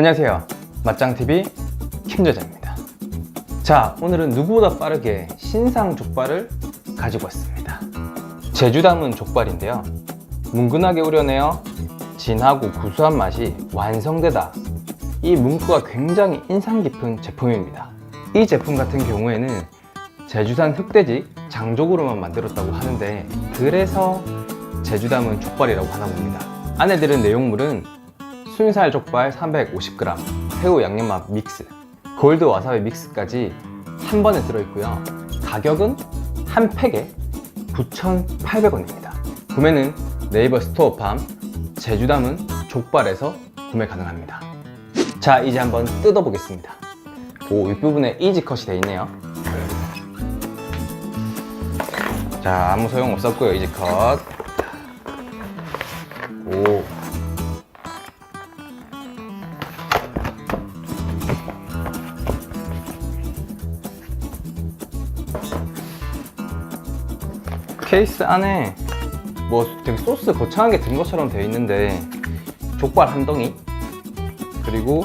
안녕하세요. 맞짱TV 김저자입니다. 자, 오늘은 누구보다 빠르게 신상 족발을 가지고 왔습니다. 제주 담은 족발인데요. 뭉근하게 우려내어 진하고 구수한 맛이 완성되다. 이 문구가 굉장히 인상 깊은 제품입니다. 이 제품 같은 경우에는 제주산 흑돼지 장족으로만 만들었다고 하는데 그래서 제주 담은 족발이라고 하나 봅니다. 안에 들은 내용물은 순살 족발 350g, 새우 양념맛 믹스, 골드 와사비 믹스까지 한 번에 들어있고요. 가격은 한 팩에 9,800원입니다. 구매는 네이버 스토어팜 제주담은 족발에서 구매 가능합니다. 자, 이제 한번 뜯어보겠습니다. 오, 윗부분에 이지컷이 되어 있네요. 자, 아무 소용 없었고요, 이지컷. 케이스 안에 뭐 되게 소스 거창하게 든 것처럼 되어 있는데 족발 한 덩이 그리고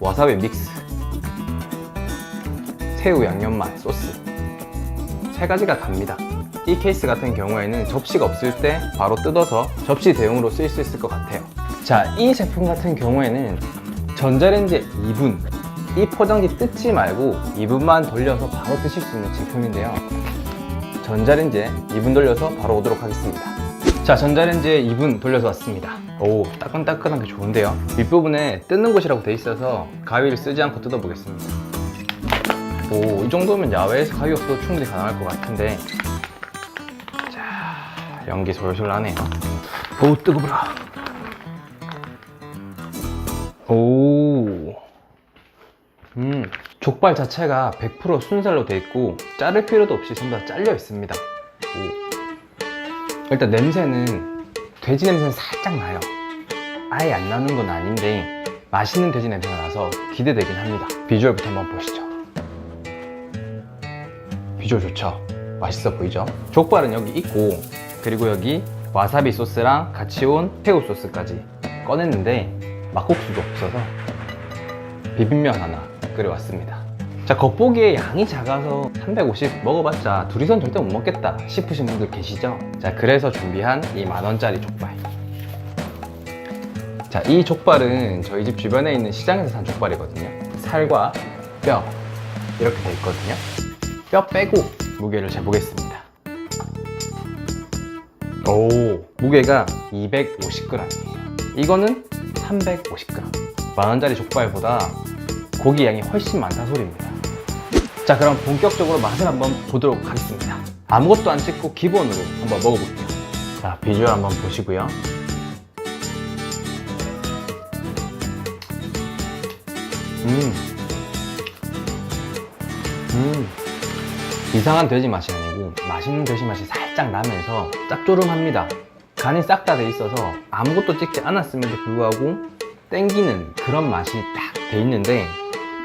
와사비 믹스 새우 양념 맛 소스 세 가지가 답니다. 이 케이스 같은 경우에는 접시가 없을 때 바로 뜯어서 접시 대용으로 쓸 수 있을 것 같아요. 자, 이 제품 같은 경우에는 전자레인지에 2분 이 포장지 뜯지 말고 2분만 돌려서 바로 드실 수 있는 제품인데요. 전자레인지에 2분 돌려서 바로 오도록 하겠습니다. 자, 전자레인지에 2분 돌려서 왔습니다. 오, 따끈따끈한 게 좋은데요. 윗부분에 뜯는 곳이라고 돼 있어서 가위를 쓰지 않고 뜯어보겠습니다. 오, 이 정도면 야외에서 가위 없어도 충분히 가능할 것 같은데. 자, 연기 솔솔 나네요. 오, 뜨거워라. 오. 음, 족발 자체가 100% 순살로 돼 있고 자를 필요도 없이 전부 다 잘려 있습니다. 오. 일단 냄새는 돼지 냄새는 살짝 나요. 아예 안 나는 건 아닌데 맛있는 돼지 냄새가 나서 기대되긴 합니다. 비주얼부터 한번 보시죠. 비주얼 좋죠? 맛있어 보이죠? 족발은 여기 있고 그리고 여기 와사비 소스랑 같이 온 새우 소스까지 꺼냈는데 막국수도 없어서 비빔면 하나 끓여왔습니다. 자, 겉보기에 양이 작아서 350 먹어봤자 둘이선 절대 못 먹겠다 싶으신 분들 계시죠? 자, 그래서 준비한 이 만원짜리 족발. 자, 이 족발은 저희 집 주변에 있는 시장에서 산 족발이거든요. 살과 뼈 이렇게 돼 있거든요. 뼈 빼고 무게를 재보겠습니다. 오, 무게가 250g이에요. 이거는 350g. 만원짜리 족발보다 고기 양이 훨씬 많다 소리입니다. 자, 그럼 본격적으로 맛을 한번 보도록 하겠습니다. 아무것도 안 찍고 기본으로 한번 먹어볼게요. 자, 비주얼 한번 보시고요. 음. 음. 이상한 돼지 맛이 아니고 맛있는 돼지 맛이 살짝 나면서 짭조름합니다. 간이 싹 다 돼 있어서 아무것도 찍지 않았음에도 불구하고 땡기는 그런 맛이 딱 돼 있는데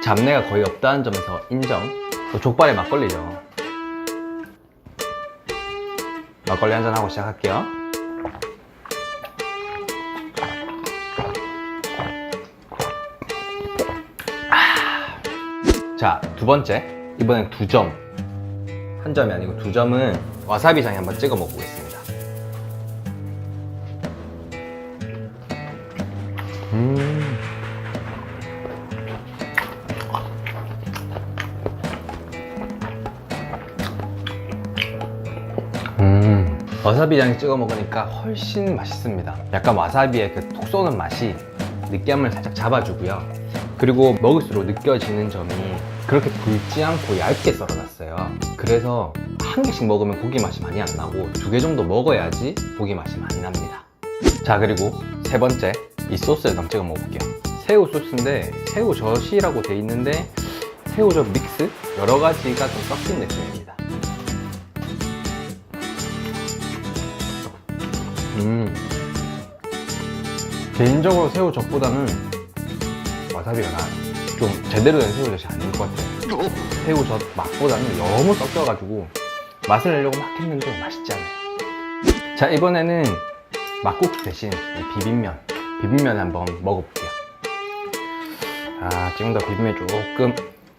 잡내가 거의 없다는 점에서 인정. 또 족발의 막걸리죠. 막걸리 한잔 하고 시작할게요. 아. 자, 두 번째. 이번엔 두 점. 한 점이 아니고 두 점은 와사비장에 한번 찍어 먹어보겠습니다. 음. 음. 와사비장에 찍어 먹으니까 훨씬 맛있습니다. 약간 와사비의 그 톡 쏘는 맛이 느끼함을 살짝 잡아주고요. 그리고 먹을수록 느껴지는 점이 그렇게 굵지 않고 얇게 썰어놨어요. 그래서 한 개씩 먹으면 고기 맛이 많이 안 나고 두 개 정도 먹어야지 고기 맛이 많이 납니다. 자 그리고 세 번째 이 소스를 한번 찍어 먹어볼게요. 새우 소스인데 새우 젓이라고 돼 있는데 새우젓 믹스 여러 가지가 좀 섞인 느낌입니다. 음. 개인적으로 새우젓보다는 와사비가 나아요. 좀 제대로 된 새우젓이 아닌 것 같아요. 새우젓 맛보다는 너무 섞여가지고 맛을 내려고 막 했는데 맛있지 않아요. 자, 이번에는 막국수 대신 이 비빔면. 비빔면 한번 먹어볼게요. 자, 지금 더 비빔에 조금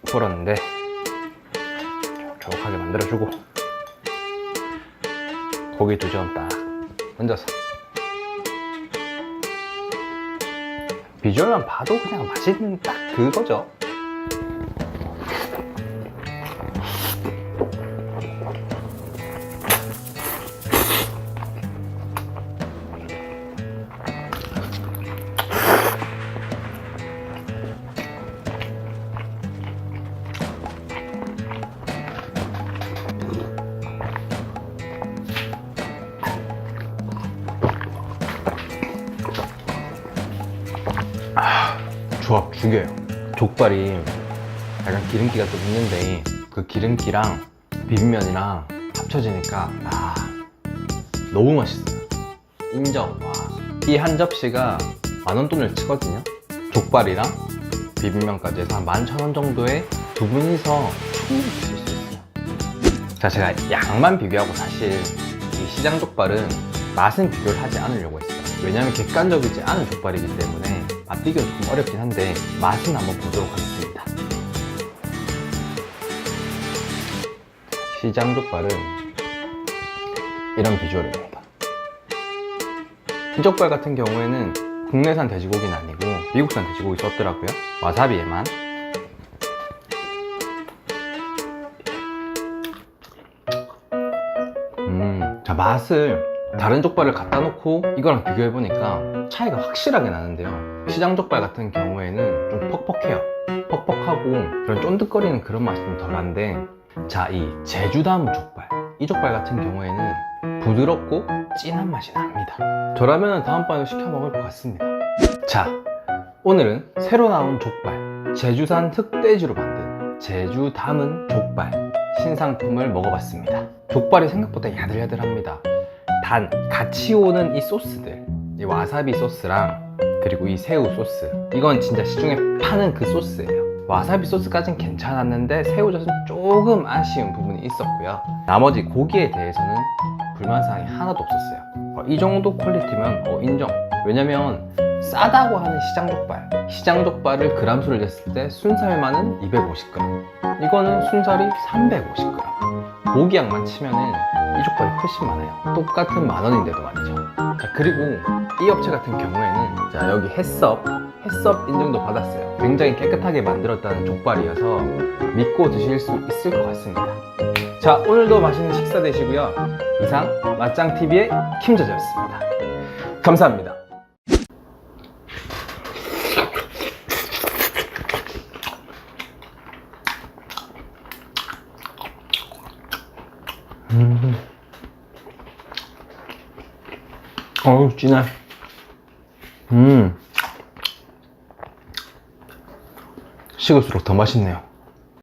불었는데 촉촉하게 만들어주고 고기 두 점 딱 얹어서 비주얼만 봐도 그냥 맛있는 딱 그거죠. 조합 죽여요. 족발이 약간 기름기가 좀 있는데 그 기름기랑 비빔면이랑 합쳐지니까 아 너무 맛있어요. 인정. 와. 이한 접시가 만 원 돈을 치거든요. 족발이랑 비빔면까지 해서 한 11,000원 정도에 두 분이서 충분히 드실 수 있어요. 자, 제가 양만 비교하고 사실 이 시장 족발은 맛은 비교를 하지 않으려고 했어요. 왜냐하면 객관적이지 않은 족발이기 때문에 맛 비교가 조금 어렵긴 한데 맛은 한번 보도록 하겠습니다. 시장 족발은 이런 비주얼입니다. 이 족발 같은 경우에는 국내산 돼지고기는 아니고 미국산 돼지고기 썼더라고요. 와사비에만. 음, 자 맛을 다른 족발을 갖다 놓고 이거랑 비교해 보니까 차이가 확실하게 나는데요. 시장 족발 같은 경우에는 좀 퍽퍽해요. 퍽퍽하고 그런 쫀득거리는 그런 맛이 좀 덜한데 자, 이 제주담 족발. 이 족발 같은 경우에는 부드럽고 진한 맛이 납니다. 저라면 다음번에 시켜 먹을 것 같습니다. 자, 오늘은 새로 나온 족발, 제주산 흑돼지로 만든 제주 담은 족발 신상품을 먹어봤습니다. 족발이 생각보다 야들야들합니다. 단 같이 오는 이 소스들, 이 와사비 소스랑 그리고 이 새우 소스, 이건 진짜 시중에 파는 그 소스예요. 와사비 소스까진 괜찮았는데 새우젓은 조금 아쉬운 부분이 있었고요. 나머지 고기에 대해서는 불만사항이 하나도 없었어요. 어, 이 정도 퀄리티면 어, 인정. 왜냐면 싸다고 하는 시장 족발. 시장 족발을 그람수를 쟀을 때 순살만은 250g. 이거는 순살이 350g. 고기 양만 치면은 이 족발이 훨씬 많아요. 똑같은 만 원인데도 말이죠. 자, 그리고 이 업체 같은 경우에는 자, 여기 햇섭, 햇섭 인증도 받았어요. 굉장히 깨끗하게 만들었다는 족발이어서 믿고 드실 수 있을 것 같습니다. 자, 오늘도 맛있는 식사 되시고요. 이상 맛짱TV의 김저저였습니다. 감사합니다. 음. 어우, 진해. 음. 식을수록 더 맛있네요.